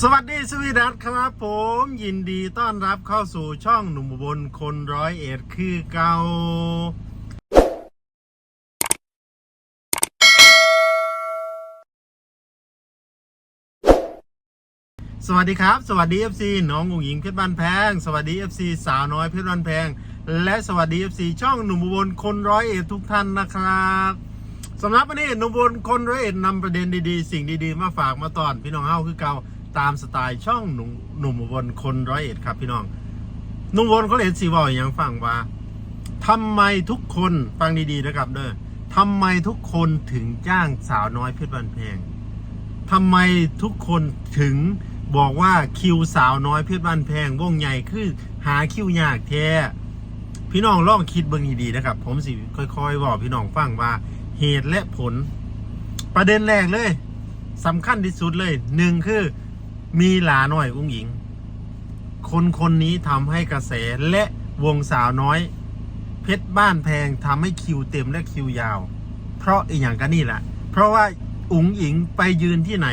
สวัสดีสวีดัตครับ ผมยินดีต้อนรับเข้าสู่ช่องหนุ่มอุบนคนร้อยเอ็ดคือเกาสวัสดีครับ สวัสดี FC น้องอุ๋งหญิงเพชรบ้านแพง สวัสดี FC สาวน้อยเพชรบ้านแพง และสวัสดี FC ช่องหนุ่มอุบลคนร้อยเอ็ดทุกท่านนะครับสำหรับวันนี้หนุ่มอุบลคนร้อยเอ็ดนำประเด็นดีๆ สิ่งดีๆ มาฝากมาตอนพี่น้องเฮาคือเก่า ตามสไตล์ช่องหนุ่มหนุ่มอุบลคนร้อยเอ็ดครับพี่น้องหนุ่มอุบลเขาเห็นสีบอกอย่างฟังว่าทำไมทุกคนฟังดีๆนะครับเด้อทำไมทุกคนถึงจ้างสาวน้อยเพชรบ้านแพงทำไมทุกคนถึงบอกว่าคิวสาวน้อยเพชรบ้านแพงวงใหญ่คือหาคิวยากแท้พี่น้องลองคิดเบิ่งดีๆนะครับ ผมสิค่อยๆบอกพี่น้องฟังว่าเหตุและผล ประเด็นแรกเลยสำคัญที่สุดเลยหนึ่งคือ มีหลาน้อยอุ้งหญิง คนคนนี้ทำให้กระแสและวงสาวน้อย เพชรบ้านแพงทำให้คิวเต็มและคิวยาว เพราะอีกอย่างก็นี่แหละ เพราะว่าอุ๋งอิงไปยืนที่ไหน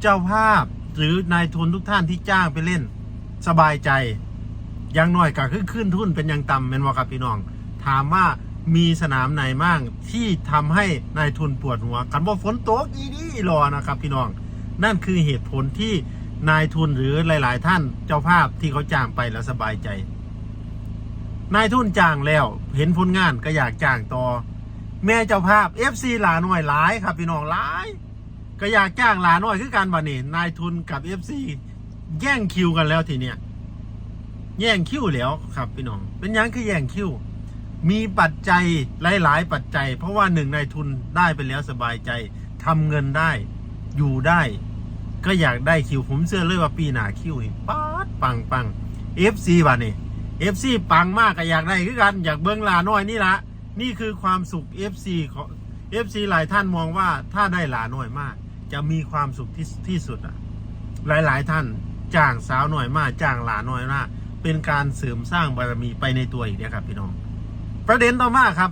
เจ้าภาพหรือนายทุนทุกท่านที่จ้างไปเล่น สบายใจอยังน้อยก็คือขึ้นทุนเป็นอยังต่ำเป็นว่าครับพี่น้อง ถามว่ามีสนามไหนบ้างที่ทำให้นายทุนปวดหัวกันว่าฝนตกอีดีรอนะครับพี่น้อง นั่นคือเหตุผลที่ นายทุนหรือหลาย ๆ ท่านเจ้าภาพที่เขาจ้างไปแล้วสบายใจ นายทุนจ้างแล้วเห็นผลงานก็อยากจ้างต่อ แม่เจ้าภาพ FC หลาหน่อยหลายครับพี่น้องหลาย ก็อยากจ้างหลาหน่อยคือการบันนี่นายทุนกับ FC แย่งคิวกันแล้วทีเนี้ยแย่งคิวแล้วครับพี่น้อง เป็นยังคือแย่งคิวมีปัจจัยหลาย ๆ ปัจจัย เพราะว่าหนึ่งนายทุนได้ไปแล้วสบายใจทำเงินได้อยู่ได้ ก็อยากได้คิวผมเชื่อเลยว่าปีหน้าคิวนี่ป๊ดปังปัง FC บันนี่ FC ปังมากก็อยากได้คือกันอยากเบิ้งลาน้อยนี่ละนี่คือความสุข FC ของ FC หลายท่านมองว่าถ้าได้หลาน้อยมาก จะมีความสุขที่ที่สุดอะ หลายๆท่านจ้างสาวหน่อยมากจ้างหลาน้อยมากเป็นการเสริมสร้างบารมีไปในตัวอีกเนี่ยครับพี่น้อง ประเด็นต่อมาครับ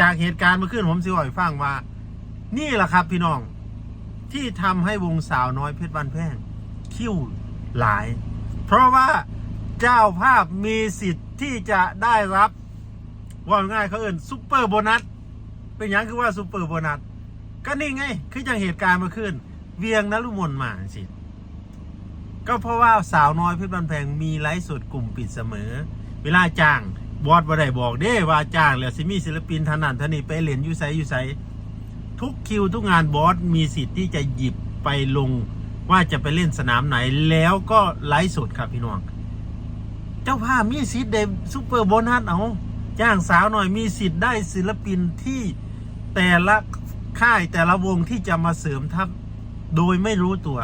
จากเหตุการณ์เมื่อคืนผมสิอ่อยฟังว่า นี่แหละครับพี่น้อง ที่ทำให้วงสาวน้อยเพชรบ้านแพงคิ้วหลาย เพราะว่าเจ้าภาพมีสิทธิ์ที่จะได้รับว่าง่ายเขาเอินซุปเปอร์โบนัสเป็นหยังคือว่าซุปเปอร์โบนัสก็นี่ไง คือจากเหตุการณ์มื่อคืนเวียงนรุมนมาสิก็เพราะว่าสาวน้อยเพชรบ้านแพงมีไลฟ์สดกลุ่มปิดเสมอ เวลาจ้างบอสบ่ได้บอกเด้ว่าจ้างแล้วสิมีศิลปินทานนันทนีไปเล่นอยู่ไสอยู่ไส ทุกคิวทุกงานบอสมีสิทธิ์ที่จะหยิบไปลงว่าจะไปเล่นสนามไหนแล้วก็ไลฟ์สดครับพี่น้อง เจ้าภาพมีสิทธิ์ได้ซูเปอร์โบนัสเอาจ้างสาวหน่อยมีสิทธิ์ได้ศิลปินที่แต่ละค่ายแต่ละวงที่จะมาเสริมทัพโดยไม่รู้ตัว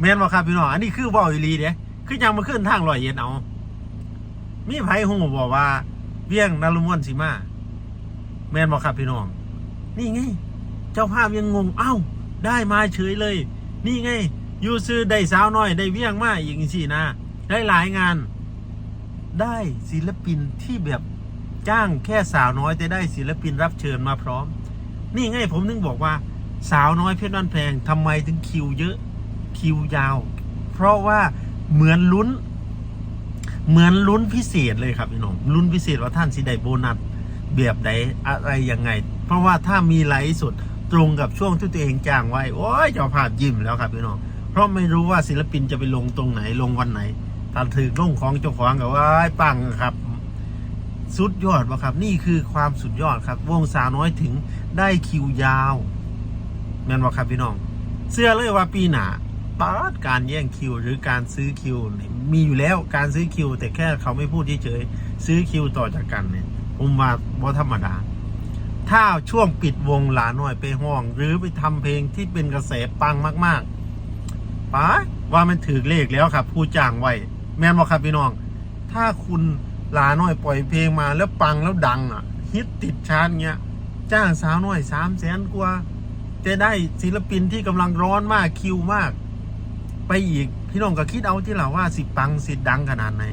แม่นบ่ครับพี่น้องอันนี้คือบ่อีหลีเด้คือยังมาขึ้นทางลอยเย็นเอา มีไผหูบอกว่า เวียงนารุมวนสิมา แม่นบ่ครับพี่น้อง นี่ไง เจ้าภาพยังงง เอ้า ได้มาเฉยเลย นี่ไงอยู่ซื้อได้สาวน้อย ได้เวียงมาอีกสินะ ได้หลายงาน ได้ศิลปินที่แบบจ้างแค่สาวน้อยแต่ได้ศิลปินรับเชิญมาพร้อม นี่ไงผมนึงบอกว่า สาวน้อยเพชรบ้านแพงทำไมถึงคิวเยอะคิวยาว เพราะว่าเหมือนลุ้น เหมือนลุ้นพิเศษเลยครับพี่น้องลุ้นพิเศษว่าท่านสิได้โบนัสแบบใดอะไรยังไง เพราะว่าถ้ามีไลฟ์สดตรงกับช่วงที่ตัวเองจ้างไว้โอ้ยจ้าภาพยิ้มแล้วครับพี่น้องเพราะไม่รู้ว่าศิลปินจะไปลงตรงไหนลงวันไหนตามถือลงของเจ้าของกับว่าปังครับ สุดยอดวะครับ นี่คือความสุดยอดครับ วงสาวน้อยถึงได้คิวยาวแม่นวะครับพี่น้อง เสื้อเลยว่าปีหนาปาดการแย่งคิว หรือการซื้อคิวนี่มีอยู่แล้วการซื้อคิว แต่แค่เขาไม่พูดเฉยๆซื้อคิวต่อจากกันเนี่ยผมว่าบ่ธรรมดา ถ้าช่วงปิดวงหลาหน่อยไปห้อง หรือไปทำเพลงที่เป็นกระแสปังมากๆป้าว่ามันถือเลขแล้วครับ ผู้จ้างไว้ แม่นบอกครับพี่น้อง ถ้าคุณหลาหน่อยปล่อยเพลงมาแล้วปังแล้วดังอะ ฮิตติดชาร์ตเงี้ย จ้างสาวน้อยสามแสนกว่าจะได้ศิลปินที่กำลังร้อนมากคิวมาก ไปอีกพี่น้องก็คิดเอาที่เราว่าสิปังสิดังขนาดไหน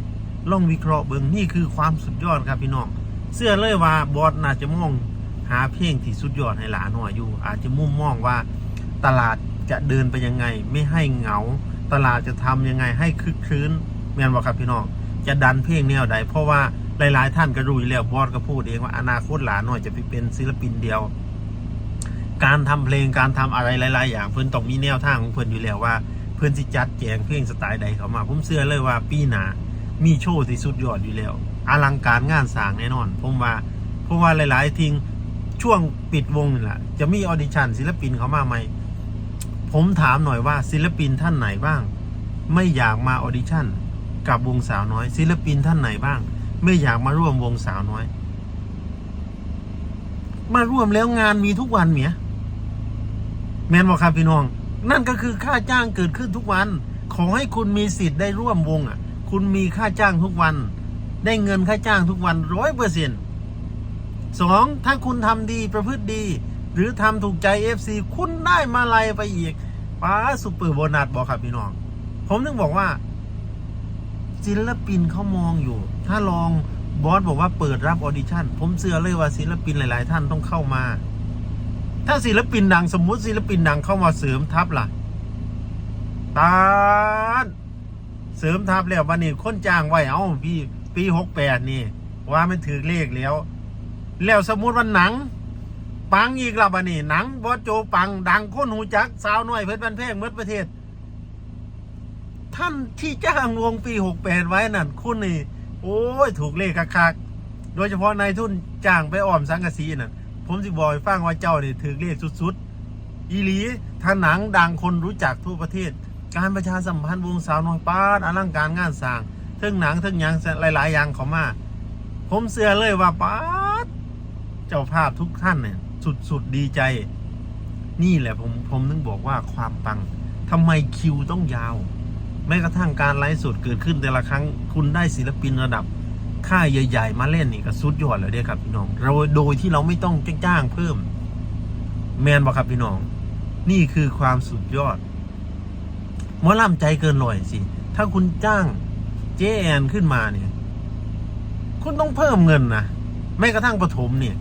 ลองวิเคราะห์เบิงนี่คือความสุดยอดครับพี่น้องเสื้อเลยว่าบอสน่าจะมอง หาเพลงที่สุดยอดให้หลานหน่อยอยู่ อาจจะมุ่งมองว่าตลาดจะเดินไปยังไง ไม่ให้เหงา ตลาดจะทำยังไงให้คึกคืนแม่นบอกครับพี่น้องจะดันเพลงแนวใด เพราะว่าหลาย ๆ ท่านก็รู้อยู่แล้วบอสก็พูดเองว่าอนาคตหลานหน่อยจะไปเป็นศิลปินเดียว การทำเพลงการทำอะไรหลาย ๆ อย่างเพื่อนต้องมีแนวทางของเพื่อนอยู่แล้วว่า เพื่อนสิจัดแจงเพลงสไตล์ใดเขามาผมเชื่อเลยว่าปีหนามีโชว์ที่สุดยอดอยู่แล้วอลังการงานสร้างแน่นอน ผมว่าเพราะว่าหลาย ๆ ทิ้ง ช่วงปิดวงนี่แหละจะมีออดิชั่นศิลปินเขามาไหมผมถามหน่อยว่าศิลปินท่านไหนบ้าง ไม่อยากมาออดิชั่นกับวงสาวน้อย ศิลปินท่านไหนบ้าง ไม่อยากมาร่วมวงสาวน้อย มาร่วมแล้วงานมีทุกวันเหมียแมนบอกครับพี่น้อง นั่นก็คือค่าจ้างเกิดขึ้นทุกวัน ขอให้คุณมีสิทธิ์ได้ร่วมวงอะ คุณมีค่าจ้างทุกวัน ได้เงินค่าจ้างทุกวันร้อยเปอร์เซ็นต์ สองถ้าคุณทำดีประพฤติดี หรือทำถูกใจ FC คุณได้มาลายไปอีกป้าสุปเปอร์โบนัสบอกครับพี่น้อง ผมถึงบอกว่าศิลปินเขามองอยู่ ถ้าลองบอสบอกว่าเปิดรับออดิชั่น ผมเชื่อเลยว่าศิลปินหลาย ๆ ท่านต้องเข้ามา ถ้าศิลปินดังสมมุติศิลปินดังเข้ามาเสริมทัพล่ะตาเสริมทัพแล้ววันนี้คนจ้างไว้เอ้าพี่ปีหกแปดนี่ ว่ามันถือเลขแล้ว แล้วสมมุติวันหนัง ปังอีกละบันนี้หนังบอสโจปังดังคนหูจัก สาวน้อย เพชรบันเพงเมื่อประเทศ ท่านที่จ้างวงปีหกแปดไว้นั่นคุณนี่ โอ้ย ถูกเลขคักๆโดยเฉพาะนายทุนจ้างไปอ้อมสังกะสีนั่นผมสิบอยฟังว่าเจ้านี่ถือเลขสุดๆอีหลีถ้าหนังดังคนรู้จักทั่วประเทศ การประชาสัมพันธ์วงสาวน้อยป้าอลังการงานสร้างเทิงหนังเทิงยังหลายๆอย่างเขามา ผมเชื่อเลยว่าป้า เจ้าภาพทุกท่านเนี่ยสุดๆดีใจ นี่แหละผมผมนึงบอกว่าความปังทำไมคิวต้องยาว แม้กระทั่งการไลฟ์สดเกิดขึ้นแต่ละครั้งคุณได้ศิลปินระดับค่ายใหญ่ๆ มาเล่นนี่ก็สุดยอดเลยเด้ครับพี่น้องเราโดยที่เราไม่ต้องจ้างเพิ่ม แมนบอกครับพี่น้อง นี่คือความสุดยอดมอล่ำใจเกินร้อยสิ ถ้าคุณจ้างเจแอนขึ้นมาเนี่ย คุณต้องเพิ่มเงินนะแม้กระทั่งปฐมเนี่ย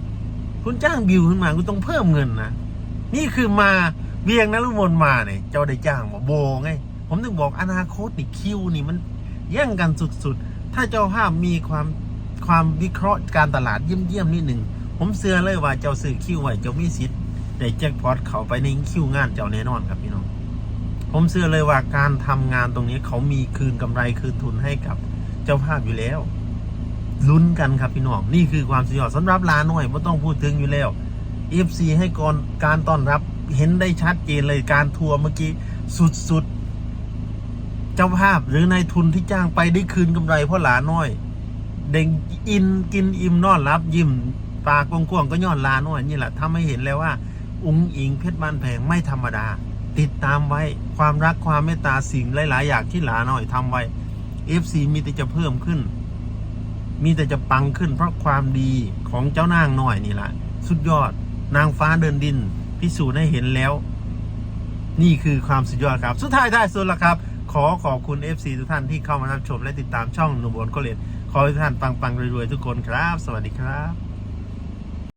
คุณจ้างบิวขึ้นมาคุณต้องเพิ่มเงินนะนี่คือมาเวียงนรุมนมาเนี่ยเจ้าได้จ้างมาโบไง ผมถึงบอกอนาคตนี่คิวนี่มันแย่งกันสุดๆ ถ้าเจ้าภาพมีความความวิเคราะห์การตลาดเยี่ยมๆนิดหนึ่งผมเชื่อเลยว่าเจ้าซื้อคิวไว้เจ้ามีสิทธิ์ได้แจ็คพอตเขาไปในคิวงานเจ้าแน่นอนครับพี่น้องผมเชื่อเลยว่าการทำงานตรงนี้เขามีคืนกำไรคืนทุนให้กับเจ้าภาพอยู่แล้ว ลุ้นกันครับพี่น้องนี่คือความสุดยอดสำหรับลาหน่อยไม่ต้องพูดถึงอยู่แล้ว FC ให้ก่อนการต้อนรับเห็นได้ชัดเจนเลยการทัวร์เมื่อกี้สุดๆ เจ้าภาพหรือนายทุนที่จ้างไปได้คืนกำไรเพราะหลาน้อย เด้งอินกินอิ่มนอนรับยิ้มปากกว้างๆก็ย้อนลาน้อยนี่แหละทำให้เห็นแล้วว่า อุ้งอิงเพชรบ้านแพงไม่ธรรมดา ติดตามไว้ความรักความเมตตาสิ่งหลายๆ อย่างที่หลาน้อยทำไว้ FC มีแต่จะเพิ่มขึ้น มีแต่จะปังขึ้นเพราะความดีของเจ้านางหน่อยนี่แหละสุดยอดนางฟ้าเดินดิน พิสูจน์ให้เห็นแล้ว นี่คือความสุดยอดครับ สุดท้ายท้ายสุดละครับ ขอขอบคุณ FC ทุกท่านที่เข้ามารับชมและติดตามช่องหนุ่มบนโคเลตขอให้ทุกท่านปังๆรวยๆทุกคนครับ สวัสดีครับ